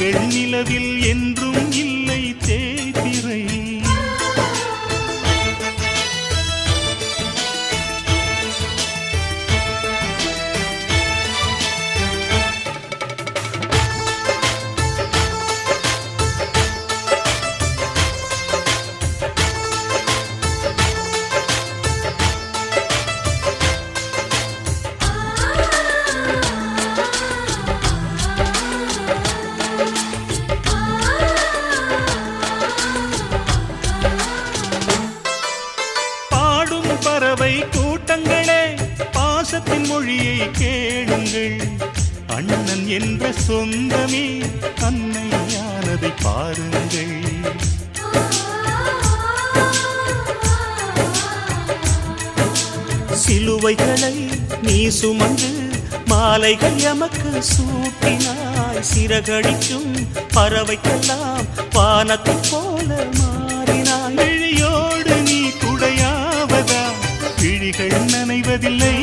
எங்கள் என்றும் இல்லை. பறவை கூட்டங்களே பாசத்தின் மொழியை கேளுங்கள். அண்ணன் என்ற சொந்தமே அன்னையானதை பாருங்கள். சிலுவைகளை நீ சுமந்து மாலைகள் எமக்கு சூட்டினாய். சிறகடிக்கும் பறவைக்கெல்லாம் வானத்தைப் போல மா விழிகள்